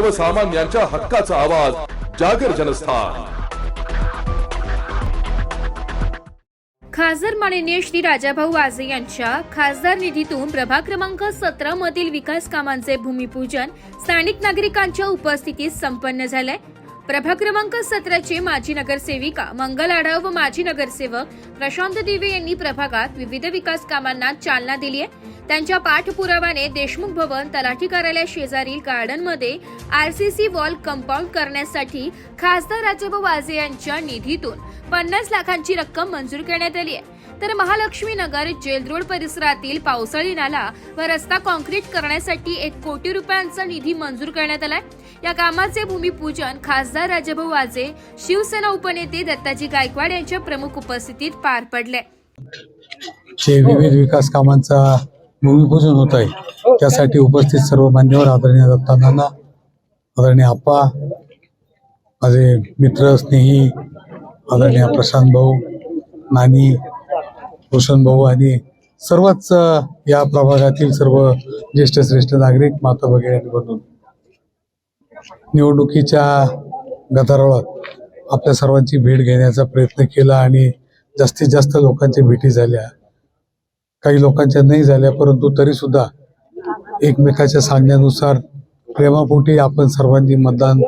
सर्वसामान्यांच्या हक्काचा आवाज जागर जनस्थान. खासदार माननीय श्री राजाभाऊ वाजे यांच्या खासदार निधीतून प्रभाग क्रमांक सतरा मधील विकास कामांचे भूमिपूजन स्थानिक नागरिकांच्या उपस्थितीत संपन्न झाले प्रभाग क्रमांक सतराचे माजी नगरसेविका मंगल आढाव व माजी नगरसेवक प्रशांत दिवे यांनी प्रभागात विविध विकास कामांना चालना दिली आहे. त्यांच्या पाठपुराव्याने देशमुख भवन तलाठी कार्यालय शेजारील गार्डनमध्ये आरसीसी वॉल कंपाऊंड करण्यासाठी खासदार राजाभाऊ वाजे यांच्या निधीतून पन्नास लाखांची रक्कम मंजूर करण्यात आली आहे. तर महालक्ष्मी नगर जेल रोड परिसरातील पावसाळी नाला व रस्ता कॉन्क्रीट करण्यासाठी एक कोटी रुपयांचा निधी मंजूर करण्यात आलाय या कामाचे भूमिपूजन खासदार राजभाऊ वाजे शिवसेना उपनेते दत्ताजी गायकवाड यांच्या प्रमुख उपस्थितीत पार पडले. चे विविध विकास कामांचा भूमिपूजन होत आहे त्यासाठी उपस्थित सर्व मान्यवर आदरणीय दत्तांना आदरणीय आप्पा माझे मित्र स्नेही आदरणीय प्रशांत भाऊ नानी भूषण भाऊ आणि सर्वच या प्रभागातील सर्व ज्येष्ठ श्रेष्ठ नागरिक माता भगिनी आणि बंधू. निवडणुकीच्या गदारोळात आपल्या सर्वांची भेट घेण्याचा प्रयत्न केला आणि जास्तीत जास्त लोकांच्या भेटी झाल्या. काही लोकांच्या नाही झाल्या परंतु तरीसुद्धा एकमेकाच्या सांगण्यानुसार प्रेमापोटी आपण सर्वांनी मतदान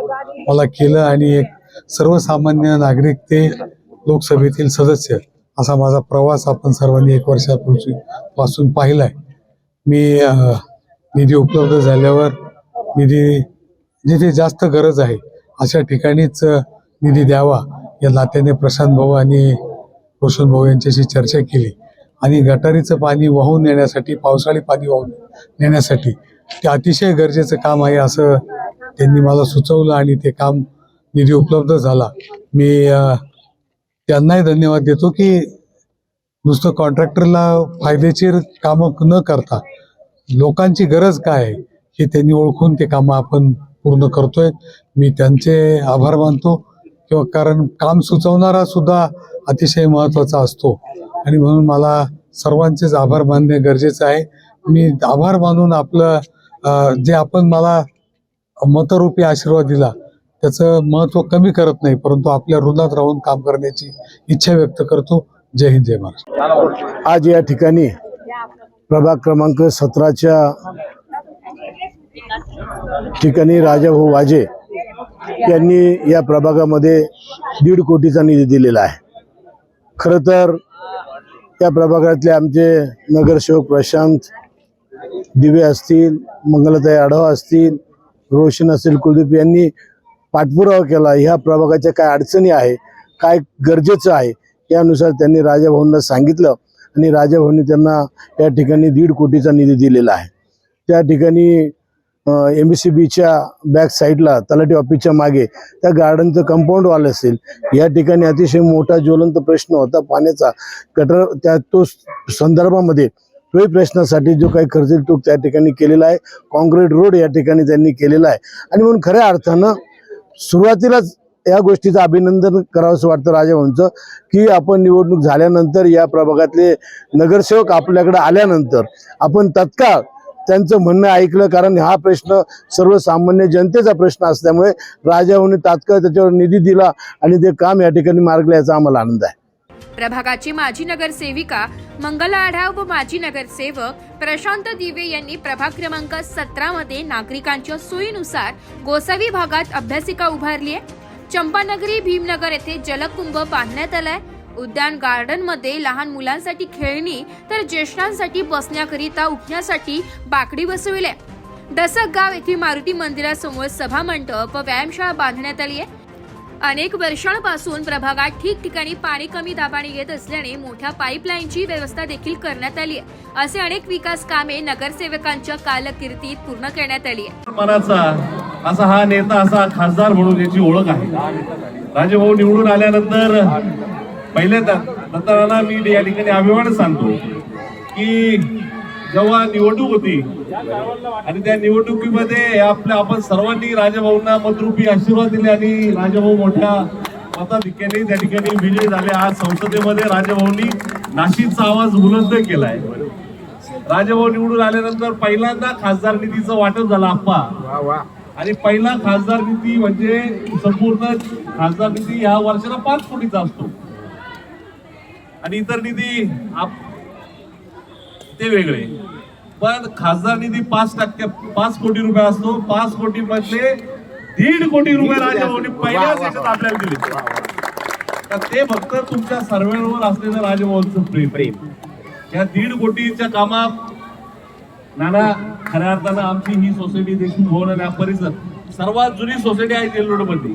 मला केलं आणि एक सर्वसामान्य नागरिक ते लोकसभेतील सदस्य असा माझा प्रवास आपण सर्वांनी एक वर्षापूर्वी पासून पाहिला आहे मी निधी उपलब्ध झाल्यावर निधी जिथे जास्त गरज आहे अशा ठिकाणीच निधी द्यावा. या नात्याने प्रशांत भाऊ आणि रोशन भाऊ यांच्याशी चर्चा केली. आणि गटारीचं पाणी वाहून नेण्यासाठी पावसाळी पाणी वाहून नेण्यासाठी ते अतिशय गरजेचं काम आहे असं त्यांनी मला सुचवलं आणि ते काम निधी उपलब्ध झाला. मी त्यांनाही धन्यवाद देतो की नुसतं कॉन्ट्रॅक्टरला फायदेशीर कामं न करता लोकांची गरज काय आहे हे त्यांनी ओळखून ते कामं आपण पूर्ण करतोय. मी त्यांचे आभार मानतो. किंवा कारण काम सुचवणारा सुद्धा अतिशय महत्त्वाचा असतो. आणि म्हणून मला सर्वांचेच आभार मानणे गरजेचं आहे. मी आभार मानून आपलं जे आपण मला मतरूपी आशीर्वाद दिला त्याचं महत्त्व कमी करत नाही परंतु आपल्या ऋणात राहून काम करण्याची इच्छा व्यक्त करतो. जय हिंद जय महाराष्ट्र. आज या ठिकाणी प्रभाग क्रमांक सतराच्या ठिकाणी राजाभाऊ वाजे यांनी या प्रभागामध्ये दीड कोटीचा निधी दिलेला आहे. खरं तर या प्रभागातले आमचे नगरसेवक प्रशांत दिवे असतील मंगलताई आढाव असतील रोशन असतील कुलदीप यांनी पाठपुरावा केला. ह्या प्रभागाच्या काय अडचणी आहे काय गरजेचं आहे यानुसार त्यांनी राजाभाऊंना सांगितलं आणि राजाभाऊंनी त्यांना या ठिकाणी दीड कोटीचा निधी दिलेला आहे. त्या ठिकाणी एम बी सी बीच्या बॅक साईडला तलाठी ऑफिसच्या मागे त्या गार्डनचं कंपाऊंड वाल असेल. या ठिकाणी अतिशय मोठा ज्वलंत प्रश्न होता. पाण्याचा गटर त्या तो संदर्भामध्ये तोही प्रश्नासाठी जो काही खर्च तो त्या ठिकाणी केलेला आहे. कॉन्क्रीट रोड या ठिकाणी त्यांनी केलेला आहे. आणि म्हणून खऱ्या अर्थानं सुरुवातीलाच या गोष्टीचं अभिनंदन करावंसं वाटतं राजाभाऊंचं की आपण निवडणूक झाल्यानंतर या प्रभागातले नगरसेवक आपल्याकडे आल्यानंतर आपण तत्काळ त्यांचं म्हणणं ऐकलं कारण हा प्रश्न सर्वसामान्य जनतेचा प्रश्न असल्यामुळे राजाभाऊंनी तात्काळ त्याच्यावर निधी दिला आणि ते काम या ठिकाणी मार्गले याचा आम्हाला आनंद आहे. प्रभागाची माजी नगरसेविका मंगला आढाव व माजी नगरसेवक प्रशांत दिवे यांनी प्रभाग क्रमांक सतरा मध्ये नागरिकांच्या सोयीनुसार गोसावी भागात अभ्यासिका उभारली आहे. चंपानगरी भीमनगर येथे जलकुंभ बांधण्यात आलाय. उद्यान गार्डनमध्ये लहान मुलांसाठी खेळणी तर ज्येष्ठांसाठी बसण्याकरिता उठण्यासाठी बाकडी बसविले. डसक गाव येथील मारुती मंदिरासमोर सभा मंडप व व्यायामशाळा बांधण्यात आली आहे. अनेक वर्षांपासून प्रभागात ठिकठिकाणी पाणी कमी दाबाने येत असल्याने मोठ्या पाईपलाईनची व्यवस्था देखील करण्यात आली आहे. असे अनेक विकास कामे नगरसेवकांच्या कालकीर्तीत पूर्ण करण्यात आली आहे. मनाचा असा हा नेता असा खासदार म्हणून याची ओळख आहे. राजेभाऊ निवडून आल्यानंतर पहिल्यांदा दत्तारांना मी या ठिकाणी अभिमान सांगतो की जेव्हा निवडणूक होती आणि त्या निवडणुकीमध्ये आपल्या आपण सर्वांनी राजाभाऊंना मतरूपी आशीर्वाद दिले आणि राजाभाऊ मोठ्या मताधिक्याने त्या ठिकाणी विजयी झाले. आज संसदेमध्ये राजाभाऊंनी नाशिकचा आवाज बुलंद केलाय. राजाभाऊ निवडून आल्यानंतर पहिल्यांदा खासदार निधीचं वाटप झालं आप्पा. आणि पहिला खासदार निधी म्हणजे संपूर्ण खासदार निधी ह्या वर्षाला पाच कोटीचा असतो. आणि इतर निधी आप- ते वेगळे. पण खासदार निधी पाच टक्के पाच कोटी रुपये असतो. पाच कोटी मधले दीड कोटी रुपये राजभवनी पहिल्याच याच्यात आपल्याला दिले. तर ते फक्त तुमच्या सर्वेवर असलेलं राजभवनचं प्रेम. या दीड कोटीच्या कामात नाना खऱ्या अर्थानं आमची ही सोसायटी देशमुख भवन आणि परिसर सर्वात जुनी सोसायटी आहे जेल रोडमध्ये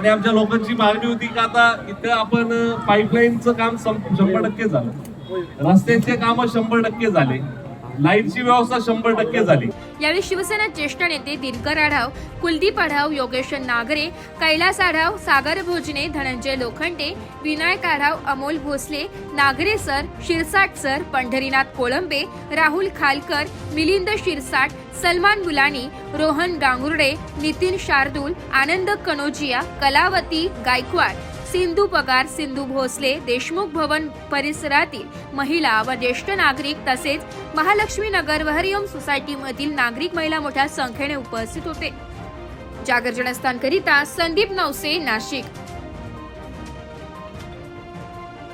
आणि आमच्या लोकांची मागणी होती की आता इथं आपण पाईपलाईनचं काम शंभर टक्के झालं. रस्त्याचे काम शंभर टक्के झाले. लाईटची व्यवस्था शंभर टक्के झाली. यावेळी शिवसेना ज्येष्ठ नेते दिनकर आढाव कुलदीप आढाव योगेश नागरे कैलास आढाव सागर भोजने धनंजय लोखंडे विनायक आढाव अमोल भोसले नागरे सर शिरसाट सर पंढरीनाथ कोळंबे राहुल खालकर मिलिंद शिरसाट सलमान बुलानी रोहन गांगुर्डे नितीन शार्दूल आनंद कनोजिया कलावती गायकवाड. सिंधू पगार सिंधू भोसले देशमुख भवन परिसरातील महिला व ज्येष्ठ नागरिक तसेच महालक्ष्मी नगर व हरिओम सोसायटीमधील नागरिक महिला मोठ्या संख्येने उपस्थित होते. जागर जनस्थानकरिता संदीप नवसे नाशिक.